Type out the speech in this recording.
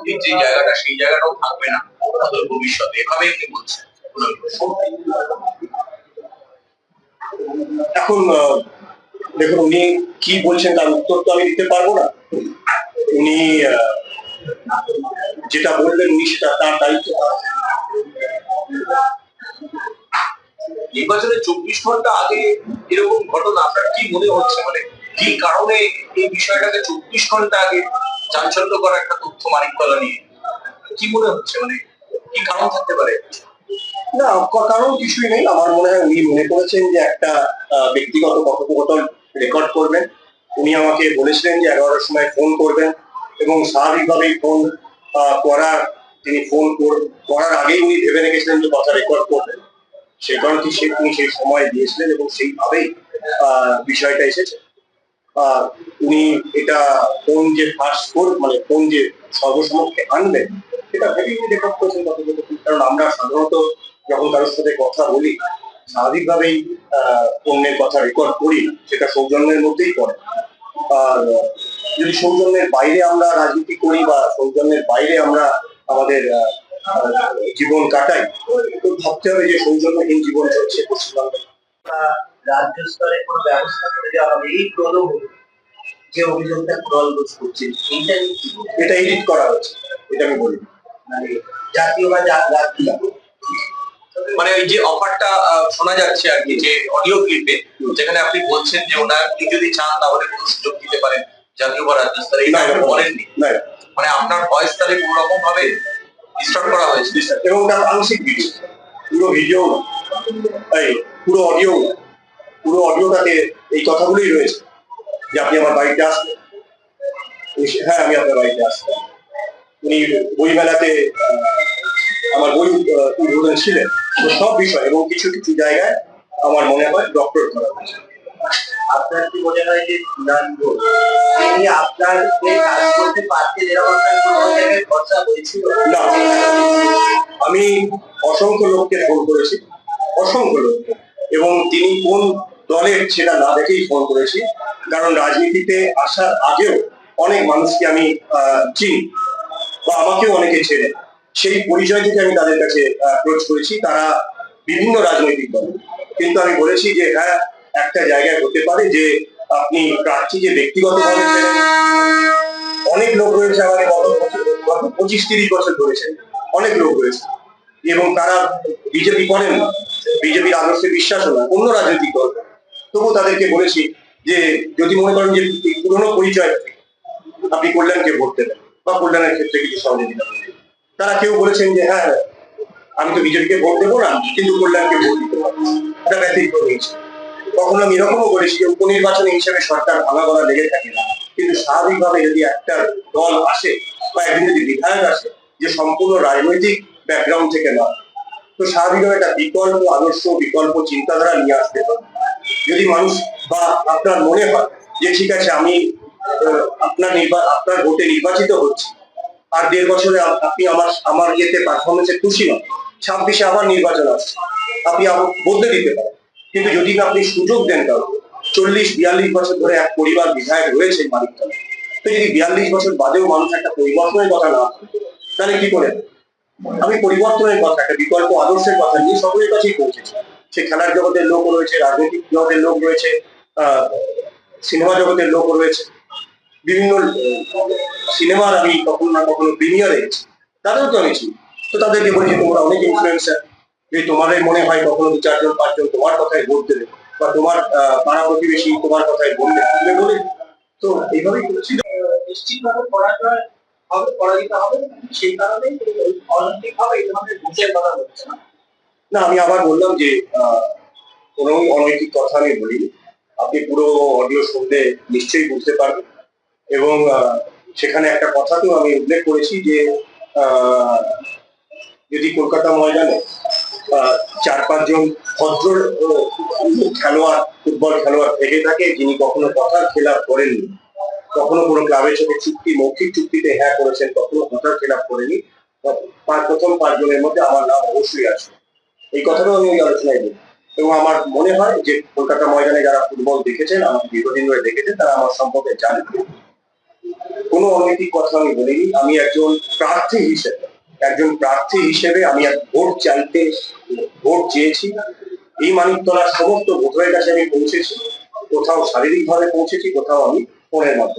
ক্ষতির যে জায়গাটা সেই জায়গাটাও থাকবে না। ভবিষ্যতে এভাবে উনি বলছেন। এখন দেখুন উনি কি বলছেন তার উত্তর তো আমি দিতে পারব না। উনি যেটা বললেন উনি সেটা তার দায়িত্ব। নির্বাচনের চব্বিশ ঘণ্টা আগে এরকম ঘটনা আপনার কি মনে হচ্ছে? মানে কি কারণে এই বিষয়টাকে চব্বিশ ঘণ্টা আগে চাঞ্চল্য করা একটা তথ্য মানিক মানিকতলা নিয়ে। কি মনে হচ্ছে? মানে কি কারণ থাকতে পারে? না কারণ কিছুই নেই। আমার মনে হয় উনি মনে করেছেন যে একটা ব্যক্তিগত কথোপকথন রেকর্ড করবেন। উনি আমাকে বলেছিলেন যে এগারোটার সময় ফোন করবেন এবং স্বাভাবিকভাবেই ফোন করার, তিনি ফোন করার আগেই উনি ভেবে রেখেছিলেন যে কথা রেকর্ড করবেন। সেই কারণে সে উনি সেই সময় দিয়েছিলেন এবং সেইভাবেই বিষয়টা এসেছে। উনি এটা ফোন যে ফার্স্ট ফোন মানে ফোন যে সর্বসমক্ষে আনবেন সেটা ভেবেই উনি রেকর্ড করেছেন কথোপকথন কারণ আমরা সাধারণত যখন কারোর সাথে কথা বলি, স্বাভাবিকভাবেই অন্যের কথা রেকর্ড করি সেটা সৌজন্যের মধ্যেই পড়ে। আর, যদি সৌজন্যের বাইরে আমরা রাজনীতি করি বা সৌজন্যের বাইরে আমরা আমাদের জীবন কাটাই, তো ভাবতে হবে যে সৌজন্যহীন জীবন চলছে পশ্চিমবঙ্গে। রাজ্য স্তরে কোনো ব্যবস্থা করে দেওয়া হবে, এই প্রলোভ যে অভিযোগটা প্রল দোষ করছে এইটা? এটা এডিট করা হয়েছে এটা আমি বলি মানে জাতীয় বা জাতীয় মানে ওই যে অফারটা শোনা যাচ্ছে আর কি যে অডিও ক্লিপে যেখানে আপনি বলছেন যে ওনার আপনি যদি চান তাহলে কোনো সুযোগ দিতে পারেন জাতীয় বা রাজ্য স্তরে এটা বলেননি। মানে আপনার ভয়েস তাহলে কোনো রকম ভাবে ডিস্টার্ব করা হয়েছে। এবং তার আংশিক ভিডিও পুরো ভিডিও এই পুরো অডিও পুরো অডিওটাতে এই কথাগুলোই রয়েছে। যে আপনি আমার বাড়িতে আসবেন হ্যাঁ আমি আপনার বাড়িতে আসব উনি বই মেলাতে আমার বই উদ্বোধন ছিলেন। তো সব বিষয় এবং কিছু কিছু জায়গায় আমার মনে হয় ডক্টর করা হয়েছে। আপনার কি মনে হয় যে চূড়ান্ত তিনি আপনার কাজ করতে পারতেন এরকম জায়গায় ভরসা হয়েছিল? না। আমি অসংখ্য লোককে ফোন করেছি। অসংখ্য লোককে। এবং তিনি কোন দলের সেটা না দেখেই ফোন করেছি। কারণ রাজনীতিতে আসার আগেও অনেক মানুষকে আমি চিনি বা আমাকেও অনেকে চেনে। সেই পরিচয় থেকে আমি তাদের কাছে অ্যাপ্রোচ করেছি। তারা বিভিন্ন রাজনৈতিক দল। কিন্তু আমি বলেছি যে হ্যাঁ একটা জায়গায় হতে পারে যে আপনি প্রার্থী যে ব্যক্তিগতভাবে চেনেন, অনেক লোক রয়েছে আমাদের গত পঁচিশ তিরিশ বছর ধরেছে অনেক লোক রয়েছে। এবং তারা বিজেপি করেন না। বিজেপির আদর্শে বিশ্বাসও না। অন্য রাজনৈতিক দল তবুও তাদেরকে বলেছি যে, যদি মনে করেন যে পুরনো পরিচয় আপনি কল্যাণকে ভোট দেবেন বা কল্যাণের ক্ষেত্রে কিছু সহযোগিতা তারা কেউ বলেছেন যে হ্যাঁ আমি তো বিজেপিকে ভোট দেবো না, কিন্তু কল্যাণকে ভোট দিতে পারব এটা ব্যতিক্রম হয়েছে। কখনো আমি এরকমও বলেছি যে উপনির্বাচনে হিসেবে সরকার ভাঙা করা লেগে থাকে না। কিন্তু স্বাভাবিকভাবে যদি একটা দল আসে বা একদিন যদি বিধায়ক আসে, যে সম্পূর্ণ রাজনৈতিক ব্যাকগ্রাউন্ড থেকে নয়, তো স্বাভাবিকভাবে একটা বিকল্প, আদর্শ, বিকল্প চিন্তাধারা নিয়ে আসতে পারে যদি মানুষ বা আপনার মনে হয় যে, ঠিক আছে, আমি আপনার নির্বা, আপনার ভোটে নির্বাচিত হচ্ছি, আর দেড় বছরে আপনি আমার আমার ইয়েতে পারফরমেন্সে খুশি নন, ছাব্বিশে আবার নির্বাচন আসছে। আপনি বদলে দিতে পারেন। কিন্তু যদি আপনি সুযোগ দেন কাউকে, চল্লিশ, বিয়াল্লিশ বছর ধরে এক পরিবার বিধায়ক রয়েছে মালিকতলা তো যদি বিয়াল্লিশ বছর বাদেও মানুষ একটা পরিবর্তনের কথা না তাহলে কি করে? আমি পরিবর্তনের কথা, একটা বিকল্প, আদর্শের কথা নিয়ে সকলের কাছেই পৌঁছেছি। সে খেলার জগতের লোক রয়েছে, রাজনৈতিক জগতের লোক রয়েছে সিনেমা জগতের লোক রয়েছে। বিভিন্ন সিনেমার আমি কখনো না কখনো প্রিমিয়ার দেখছি তাদেরও তো আমি চিনি তো তাদেরকে বলছি তোমরা অনেক ইনফ্লুয়েন্সার যদি তোমাদের মনে হয় কখনো দু চারজন, পাঁচজন তোমার কথায় ভোট দেবে বা তোমার পাড়া প্রতিবেশী তোমার কথায় বলবে তুমি বলে। তো এইভাবেই করেছি। নিশ্চিতভাবে পরাজয় হবে পরাজিত হবে। সেই কারণেই অলিম্পিক হবে এই ধরনের ঘুষের কথা হচ্ছে না। না, আমি আবার বললাম যে কোনো অনৈতিক কথা আমি বলিনি। আপনি পুরো অডিও শুনতে নিশ্চয়ই বুঝতে পারবেন। এবং সেখানে একটা কথাতেও আমি উল্লেখ করেছি যে যদি কলকাতা ময়দানে চার পাঁচজন ভদ্র খেলোয়াড়, ফুটবল খেলোয়াড় থেকে থাকে, যিনি কখনো কথার খেলাপ করেননি, কখনো কোনো ক্লাবের সাথে চুক্তি, মৌখিক চুক্তিতে হ্যাঁ করেছেন, কখনো কথার খেলাপ করেনি প্রথম পাঁচজনের মধ্যে আমার নাম অবশ্যই আছে। এই কথাটাও আমি ওই আলোচনায় বলি এবং আমার মনে হয় যে কলকাতা ময়দানে যারা ফুটবল দেখেছেন আমাকে দীর্ঘদিন ধরে দেখেছেন, তারা আমার সম্পর্কে জানেন। কোনো অনৈতিক কথা আমি বলিনি। আমি একজন প্রার্থী হিসেবে, একজন প্রার্থী হিসেবে আমি এক ভোট চাইতে, ভোট চেয়েছি। এই মানিকতলার সমস্ত ভোটারের কাছে আমি পৌঁছেছি। কোথাও শারীরিকভাবে পৌঁছেছি, কোথাও আমি ফোনের মাধ্যমে।